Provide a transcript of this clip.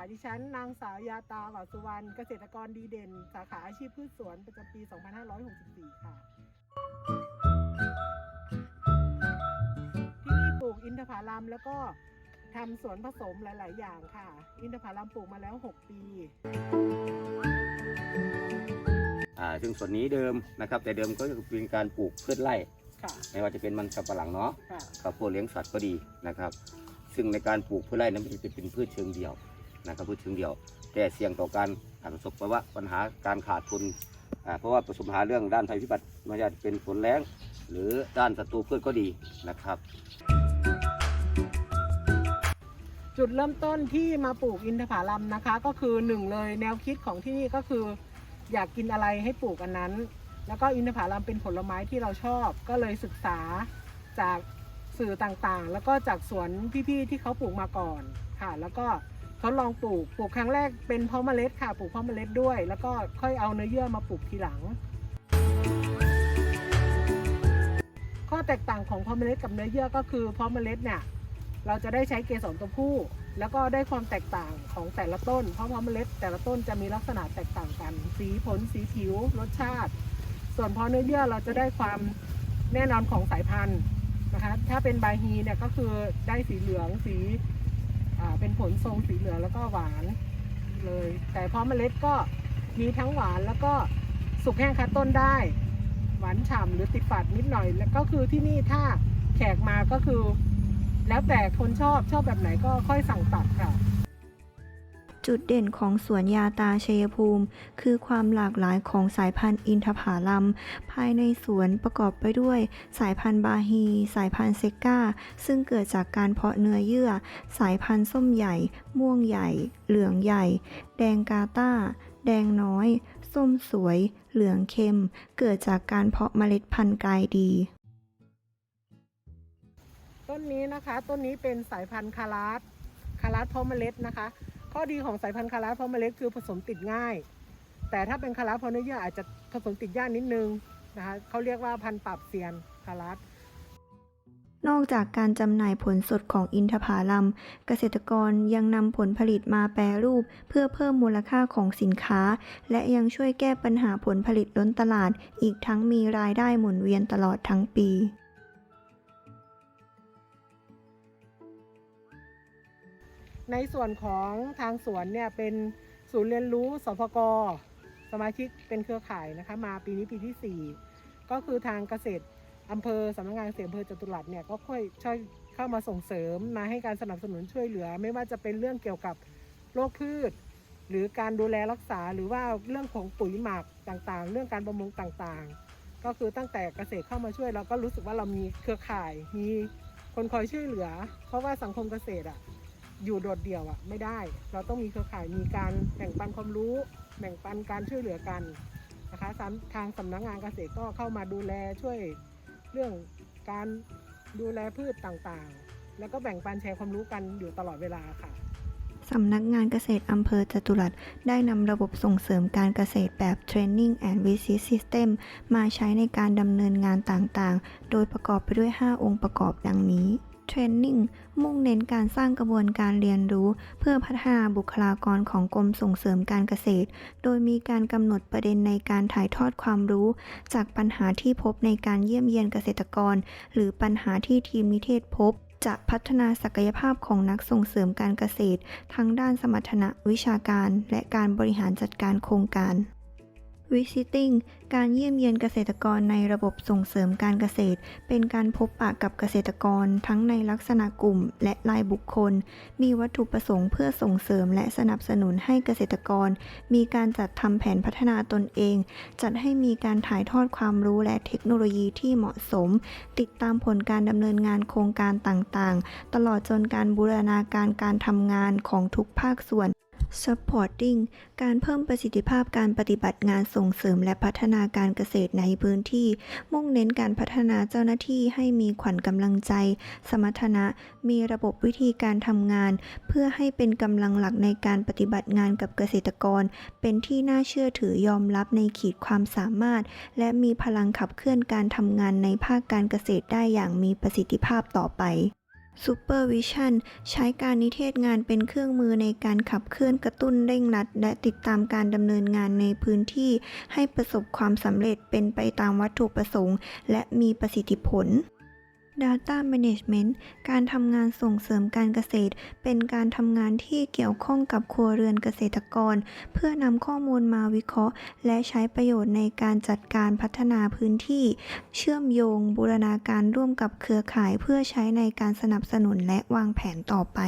ดีค่ะดิฉันนางสาวยาตาหวาสุวรรณเกษตรกรดีเด่น สาขาอาชีพพืชสวนประจำปี 2564 ค่ะ ที่นี่ปลูกอินทผลัมแล้วก็ทำสวนผสมหลาย ๆ อย่างค่ะ อินทผลัมปลูกมาแล้ว 6 ปี อ่าซึ่งส่วนนี้เดิมนะครับ แต่เดิมก็จะเป็นการปลูกพืชไร่ค่ะ ไม่ว่าจะเป็นมันสำปะหลังเนาะค่ะ ข้าวโพดเลี้ยงสัตว์ก็ดีนะครับ ซึ่งในการปลูกพืชไร่นั้นมันจะเป็นพืชเชิงเดี่ยว นะครับพืชเชิงเดียว แต่เสี่ยงต่อการประสบภาวะปัญหาการขาดทุนเพราะว่าประสบปัญหาเรื่องด้านภัยพิบัติไม่ว่าจะเป็นฝนแล้งหรือด้านศัตรูพืชก็ดีนะครับ จุดเริ่มต้นที่มาปลูกอินทผลัมนะคะ ก็คือหนึ่งเลยแนวคิดของที่นี่ก็คืออยากกินอะไรให้ปลูกอันนั้น แล้วก็อินทผลัมเป็นผลไม้ที่เราชอบ ก็เลยศึกษาจากสื่อต่างๆ แล้วก็จากสวนพี่ๆที่เขาปลูกมาก่อนค่ะ แล้วก็ ทดลองปลูก ปลูกครั้งแรกเป็นเพาะเมล็ดค่ะ ปลูกเพาะเมล็ดด้วย แล้วก็ค่อยเอาเนื้อเยื่อมาปลูกทีหลัง ข้อแตกต่างของเพาะเมล็ดกับเนื้อเยื่อก็คือเพาะเมล็ดเนี่ยเราจะได้ใช้เกสรตัวผู้ แล้วก็ได้ความแตกต่างของแต่ละต้น เพราะเพาะเมล็ด แต่ละต้นจะมีลักษณะแตกต่างกัน สีผล สีผิว รสชาติ ส่วนเพาะเนื้อเยื่อเราจะได้ความแน่นอนของสายพันธุ์นะคะ ถ้าเป็นบาฮีเนี่ยก็คือได้สีเหลือง สี เป็นผลทรงสีเหลืองแล้วก็หวานเลย แต่พอมเมล็ดก็มีทั้งหวานแล้วก็สุกแห้งคัดต้นได้ หวานฉ่ำหรือติดฝาดนิดหน่อย แล้วก็คือที่นี่ถ้าแขกมาก็คือ แล้วแต่คนชอบชอบแบบไหนก็ค่อยสั่งตัดค่ะ จุดเด่นของสวนยาตาชัยภูมิ คือความหลากหลายของสายพันธุ์อินทผลัม ภายในสวนประกอบไปด้วย สายพันธุ์บาฮี สายพันธุ์เซกาซึ่งเกิดจากการเพาะเนื้อเยื่อ สายพันธุ์ส้มใหญ่ ม่วงใหญ่ เหลืองใหญ่ แดงกาตาแดงน้อย ส้มสวย เหลืองเข้ม เกิดจากการเพาะเมล็ดพันธุ์กายดี ต้นนี้นะคะ ต้นนี้เป็นสายพันธุ์คาราสคาราสเพาะเมล็ดนะคะ ข้อดีของสายพันธุ์คาราเพาะเมล็ดคือผสมติดง่าย แต่ถ้าเป็นคาราเพาะเนื้อเยื่ออาจจะผสมติดยากนิดนึงนะคะเขาเรียกว่าพันธุ์ปรับเซียนคาราสนอกจากการจำหน่ายผลสดของอินทผลัม เกษตรกรยังนำผลผลิตมาแปรรูป เพื่อเพิ่มมูลค่าของสินค้า และยังช่วยแก้ปัญหาผลผลิตล้นตลาด อีกทั้งมีรายได้หมุนเวียนตลอดทั้งปี ในส่วนของทางสวนเนี่ยเป็นศูนย์เรียนรู้สพกสมาชิกเป็นเครือข่ายนะคะ มาปีนี้ปีที่ 4 ก็คือทางเกษตรอำเภอสำนักงานเกษตรอำเภอจตุรัสเนี่ยก็ค่อยช่วยเข้ามาส่งเสริมมาให้การสนับสนุนช่วยเหลือ ไม่ว่าจะเป็นเรื่องเกี่ยวกับโรคพืช หรือการดูแลรักษาหรือว่าเรื่องของปุ๋ยหมักต่างๆ เรื่องการบำรุงต่างๆ ก็คือตั้งแต่เกษตรเข้ามาช่วยเราก็รู้สึกว่าเรามีเครือข่ายมีคนคอยช่วยเหลือ เพราะว่าสังคมเกษตรอะ อยู่โดดเดี่ยวอะไม่ได้ เราต้องมีเครือข่ายมีการแบ่งปันความรู้แบ่งปันการช่วยเหลือกันนะคะทางสำนักงานเกษตรก็เข้ามาดูแลช่วยเรื่องการดูแลพืชต่างๆ แล้วก็แบ่งปันแชร์ความรู้กันอยู่ตลอดเวลาค่ะสำนักงานเกษตรอำเภอจตุรัสได้นำระบบส่งเสริมการเกษตรแบบ Training and Visit System มาใช้ในการดำเนินงานต่างๆ โดยประกอบไปด้วย 5 องค์ประกอบดังนี้ Training มุ่งเน้นการสร้างกระบวนการเรียนรู้ เพื่อพัฒนาบุคลากรของกรมส่งเสริมการเกษตร โดยมีการกำหนดประเด็นในการถ่ายทอดความรู้ จากปัญหาที่พบในการเยี่ยมเยียนเกษตรกร หรือปัญหาที่ทีมนิเทศพบจะพัฒนาศักยภาพของนักส่งเสริมการเกษตร ทั้งด้านสมรรถนะวิชาการ และการบริหารจัดการโครงการ Visiting การเยี่ยมเยียนเกษตรกรในระบบส่งเสริมการเกษตร เป็นการพบปะกับเกษตรกรทั้งในลักษณะกลุ่มและรายบุคคล มีวัตถุประสงค์เพื่อส่งเสริมและสนับสนุนให้เกษตรกร มีการจัดทำแผนพัฒนาตนเอง จัดให้มีการถ่ายทอดความรู้และเทคโนโลยีที่เหมาะสม ติดตามผลการดำเนินงานโครงการต่างๆ ตลอดจนการบูรณาการการทำงานของทุกภาคส่วน Supporting การเพิ่มประสิทธิภาพการปฏิบัติงานส่งเสริมและพัฒนาการเกษตรในพื้นที่ มุ่งเน้นการพัฒนาเจ้าหน้าที่ให้มีขวัญกำลังใจ สมรรถนะ มีระบบวิธีการทำงาน เพื่อให้เป็นกำลังหลักในการปฏิบัติงานกับเกษตรกร เป็นที่น่าเชื่อถือยอมรับในขีดความสามารถ และมีพลังขับเคลื่อนการทำงานในภาคการเกษตรได้อย่างมีประสิทธิภาพต่อไป Supervision ใช้การนิเทศงานเป็นเครื่องมือในการขับเคลื่อนกระตุ้นเร่งรัด และติดตามการดำเนินงานในพื้นที่ ให้ประสบความสำเร็จเป็นไปตามวัตถุประสงค์ และมีประสิทธิผล Data Management การทำงานส่งเสริมการเกษตร เป็นการทำงานที่เกี่ยวข้องกับครัวเรือนเกษตรกร เพื่อนำข้อมูลมาวิเคราะห์ และใช้ประโยชน์ในการจัดการพัฒนาพื้นที่ เชื่อมโยงบูรณาการร่วมกับเครือข่ายเพื่อใช้ในการสนับสนุนและวางแผนต่อไป